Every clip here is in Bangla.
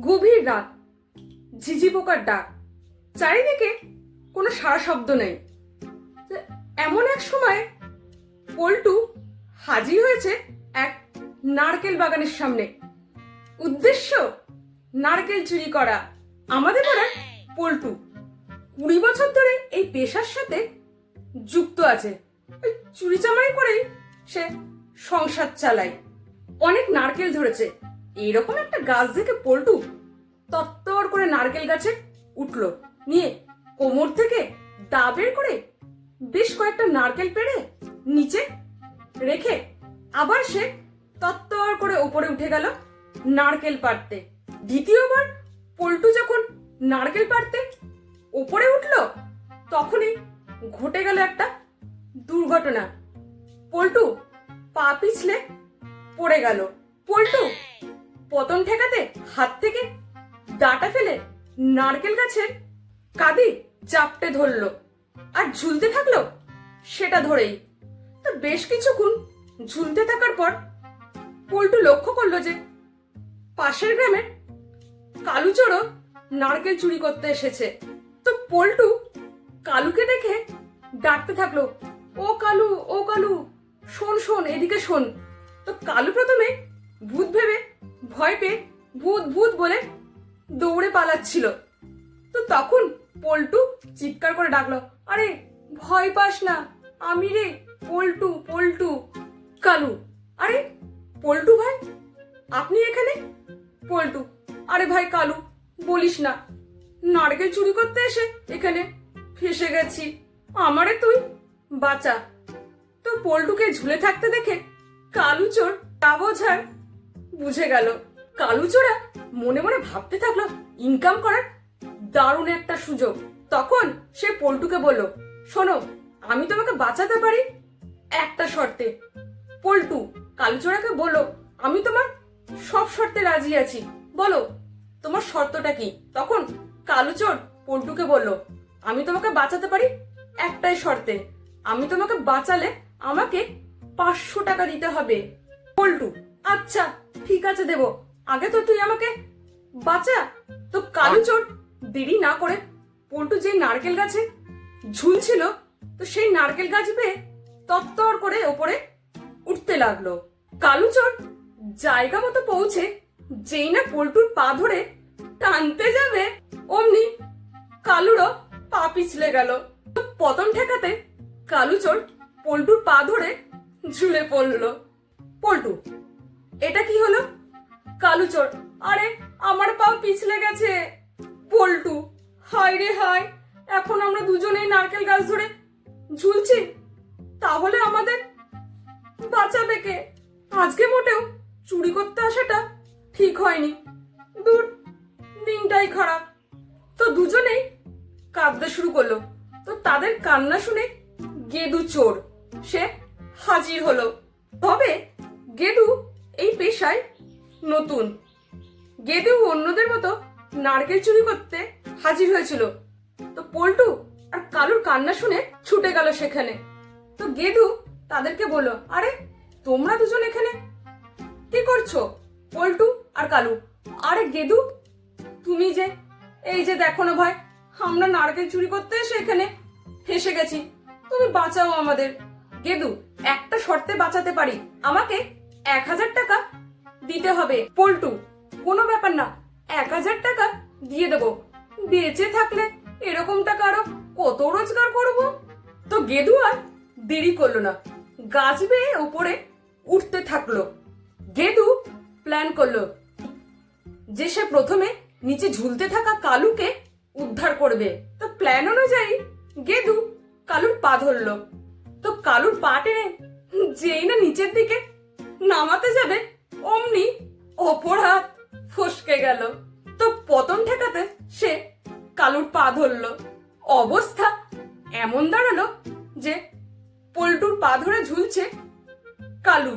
গভীর রাত, ঝিঝি পোকার ডাক। চারিদিকে কোনো সারা শব্দ নেই। এমন এক সময় পল্টু হাজির হয়েছে এক নারকেল বাগানের সামনে। উদ্দেশ্য, নারকেল চুরি করা। আমাদের পাড়ার পল্টু কুড়ি বছর ধরে এই পেশার সাথে যুক্ত আছে। ওই চুরি চামারি করেই সে সংসার চালায়। অনেক নারকেল ধরেছে। এইরকম একটা গাছ দেখে পল্টু তত্তর করে নারকেল গাছে উঠল। নিয়ে কোমর থেকে দা বের করে বেশ কয়েকটা নারকেল পেড়ে নিচে রেখে আবার সে তত্তর করে ওপরে উঠে গেল নারকেল পাড়তে। দ্বিতীয়বার পল্টু যখন নারকেল পাড়তে ওপরে উঠল, তখনই ঘটে গেল একটা দুর্ঘটনা। পল্টু পা পিছলে পড়ে গেল। পল্টু পতন ঠেকাতে হাত থেকে ডাটা ফেলে নারকেল গাছের কাঁদি চাপটে ধরলো আর ঝুলতে থাকল সেটা ধরেই। তো বেশ কিছুক্ষণ ঝুলতে থাকার পর পল্টু লক্ষ্য করল যে পাশের গ্রামের কালুচোরও নারকেল চুরি করতে এসেছে। তো পল্টু কালুকে দেখে ডাকতে থাকল, ও কালু ও কালু, শোন শোন, এদিকে শোন। তো কালু প্রথমে ভূত ভেবে ভয় পেয়ে ভূত ভূত বলে দৌড়ে পালাচ্ছিল। তো তখন পল্টু চিৎকার করে ডাকলো, আরে, ভয় পাস না। আমি রে, পল্টু পল্টু, কালু। আরে, পল্টু ভাই, আপনি এখানে? পল্টু, আরে ভাই, কালু, বলিস না। নারকেল চুরি করতে এসে এখানে ফেসে গেছি। আমারে তুই বাঁচা। তো পল্টুকে ঝুলে থাকতে দেখে কালু চোর তা বোঝার বুঝে গেল। কালু চোরা মনে মনে ভাবতে থাকল ইনকাম করার দারুণ একটা সুযোগ। তখন সে পল্টুকে বলল, শোনো, আমি তোমাকে বাঁচাতে পারি একটা শর্তে। পল্টু কালুচোরাকে বলল, আমি তোমার সব শর্তে রাজি আছি। বলো, তোমার শর্তটা কি? তখন কালুচোর পল্টুকে বলল, আমি তোমাকে বাঁচাতে পারি একটাই শর্তে। আমি তোমাকে বাঁচালে আমাকে পাঁচশো টাকা দিতে হবে। পল্টু আচ্ছা ঠিক আছে দেব। আগে তো তুই আমাকে বাঁচা। তো কালুচোর দেরি না করে পল্টু যে নারকেল গাছে ঝুলছিল তো সেই নারকেল গাছ পেয়ে তত্তর করে ওপরে উঠতে লাগল। কালুচোর জায়গা মতো পৌঁছে যেই না পল্টুর পা ধরে টানতে যাবে অমনি কালুরও পা পিছলে গেল। তো পতন ঠেকাতে কালুচোর পল্টুর পা ধরে ঝুলে পড়ল। পল্টু এটা কি হলো? কালুচোর আরে, আমার পা পিছলে গেছে। পল্টু হায় রে হায়। এখন আমরা দুজনেই নারকেল গাছ ধরে ঝুলছি। তাহলে আমাদের বাঁচাবে কে? আজকে মোটেও চুরি করতে আসাটা ঠিক হয়নি। দূর, দিনটাই খারাপ। তো দুজনেই কাঁদতে শুরু করল। তো তাদের কান্না শুনে গেদু চোর, সে হাজির হলো। তবে গেদু এই পেশায় নতুন। গেদু অন্যদের মতো নারকেল চুরি করতে হাজির হয়েছিল। তো পল্টু আর কালুর কান্না শুনে ছুটে গেল সেখানে। তো গেদু তাদেরকে বলল, আরে, তোমরা দুজন এখানে? কি করছ, পল্টু আর কালু? আরে গেদু, তুমি যে, এই যে দেখো না ভাই, আমরা নারকেল চুরি করতে এসে এখানে ফেসে গেছি। তুমি বাঁচাও আমাদের। গেদু, একটা শর্তে বাঁচাতে পারি। আমাকে এক হাজার টাকা দিতে হবে, পল্টু। কোনো ব্যাপার না, এক হাজার টাকা দিয়ে দেবো। বেঁচে থাকলে এরকম টাকা আরও কত রোজগার করব? তো গেদু আর দেরি করল না। গাছ বেয়ে উপরে উঠতে থাকল। গেদু প্ল্যান করল যে সে প্রথমে নিচে ঝুলতে থাকা কালুকে উদ্ধার করবে। তো প্ল্যান অনুযায়ী গেদু কালুর পা ধরলো। তো কালুর পা টেনে যেই না নিচের দিকে নামাতে যাবে, অমনি অপর হাত ফসকে গেল। তো পতন ঠেকাতে সে কালুর পা ধরলো। অবস্থা এমন দাঁড়াল যে পল্টুর পা ধরে ঝুলছে কালু।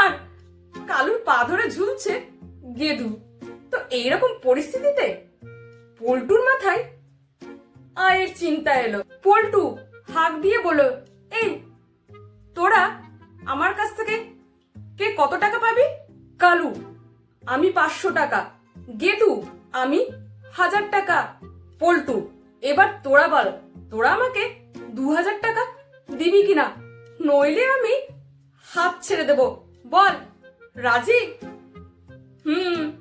আর কালুর পা ধরে ঝুলছে গেদু। তো এইরকম পরিস্থিতিতে পল্টুর মাথায় আয়ের চিন্তা এলো। পল্টু হাঁক দিয়ে বলো এই, তোরা আমার কাছ থেকে কে কত টাকা পাবি? কালু, আমি পাঁচশো টাকা। গেদু আমি হাজার টাকা। পল্টু, এবার তোরা বল, তোরা আমাকে দু হাজার টাকা দিবি কিনা? নইলে আমি হাত ছেড়ে দেব। বল, রাজি? হুম।